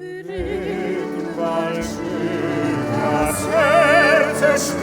Rücken, weil schön das Herz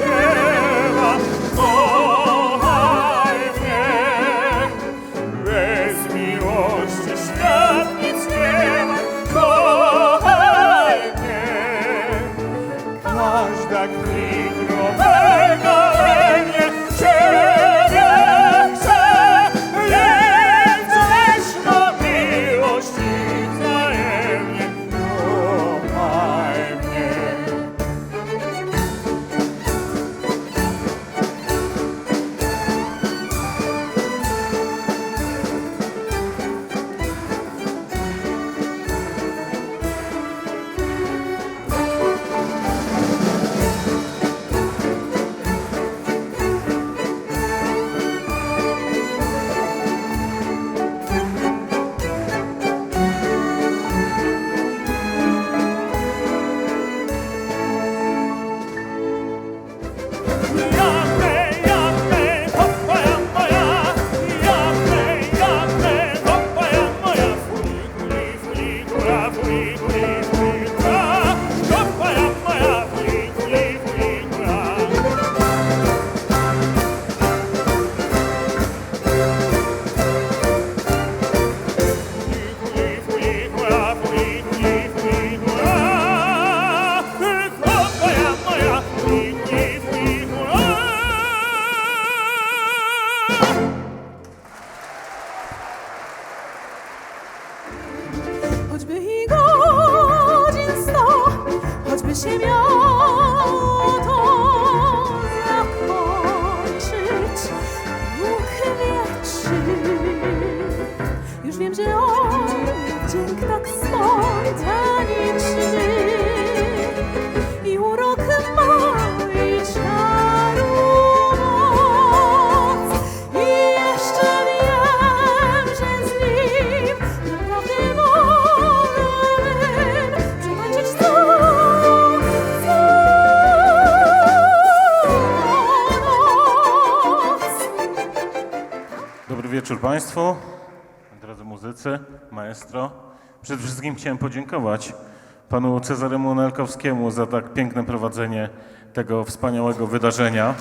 Choćby i godzin sto, się miało to zakończyć, wieczy. Już wiem, że on wdzięk tak spontaniczny i wieczór Państwu, drodzy muzycy, maestro. Przede wszystkim chciałem podziękować panu Cezaremu Nelkowskiemu za tak piękne prowadzenie tego wspaniałego wydarzenia.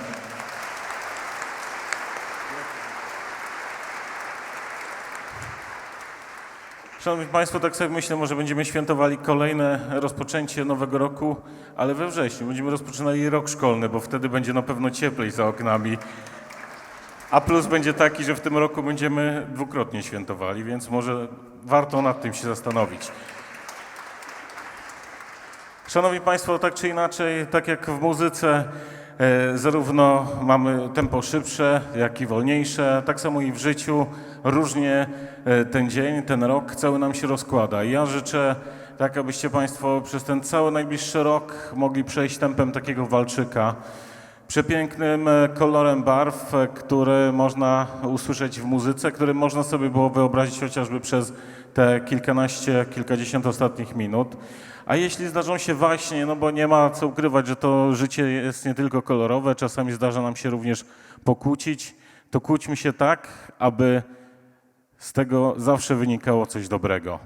Szanowni Państwo, tak sobie myślę, może będziemy świętowali kolejne rozpoczęcie nowego roku, ale we wrześniu będziemy rozpoczynali rok szkolny, bo wtedy będzie na pewno cieplej za oknami. A plus będzie taki, że w tym roku będziemy dwukrotnie świętowali, więc może warto nad tym się zastanowić. Szanowni Państwo, tak czy inaczej, tak jak w muzyce, e, zarówno mamy tempo szybsze, jak i wolniejsze, tak samo i w życiu różnie e, ten dzień, ten rok cały nam się rozkłada. I ja życzę, tak abyście Państwo przez ten cały najbliższy rok mogli przejść tempem takiego walczyka, przepięknym e, kolorem barw, e, który można usłyszeć w muzyce, który można sobie było wyobrazić chociażby przez te kilkanaście, kilkadziesiąt ostatnich minut. A jeśli zdarzą się właśnie, no bo nie ma co ukrywać, że to życie jest nie tylko kolorowe, czasami zdarza nam się również pokłócić, to kłóćmy się tak, aby z tego zawsze wynikało coś dobrego.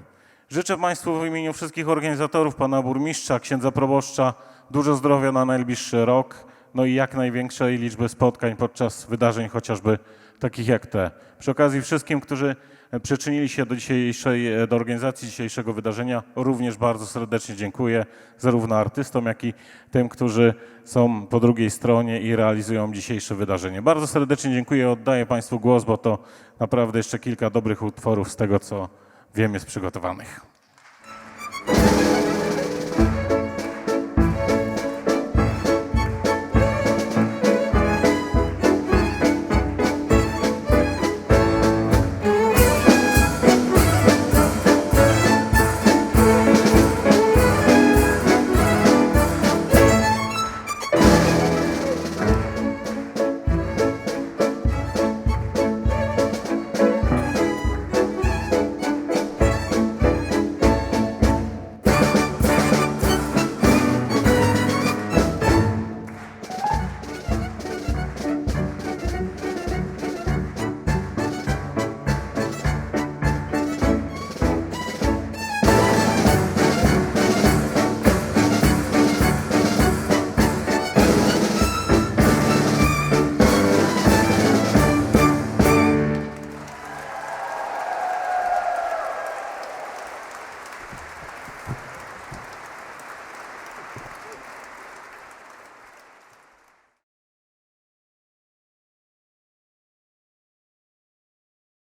Życzę Państwu w imieniu wszystkich organizatorów, pana burmistrza, księdza proboszcza, dużo zdrowia na najbliższy rok, no i jak największej liczby spotkań podczas wydarzeń chociażby takich jak te. Przy okazji wszystkim, którzy przyczynili się do, dzisiejszej, e, do organizacji dzisiejszego wydarzenia, również bardzo serdecznie dziękuję, zarówno artystom, jak i tym, którzy są po drugiej stronie i realizują dzisiejsze wydarzenie. Bardzo serdecznie dziękuję, oddaję Państwu głos, bo to naprawdę jeszcze kilka dobrych utworów z tego, co wiem, jest przygotowanych.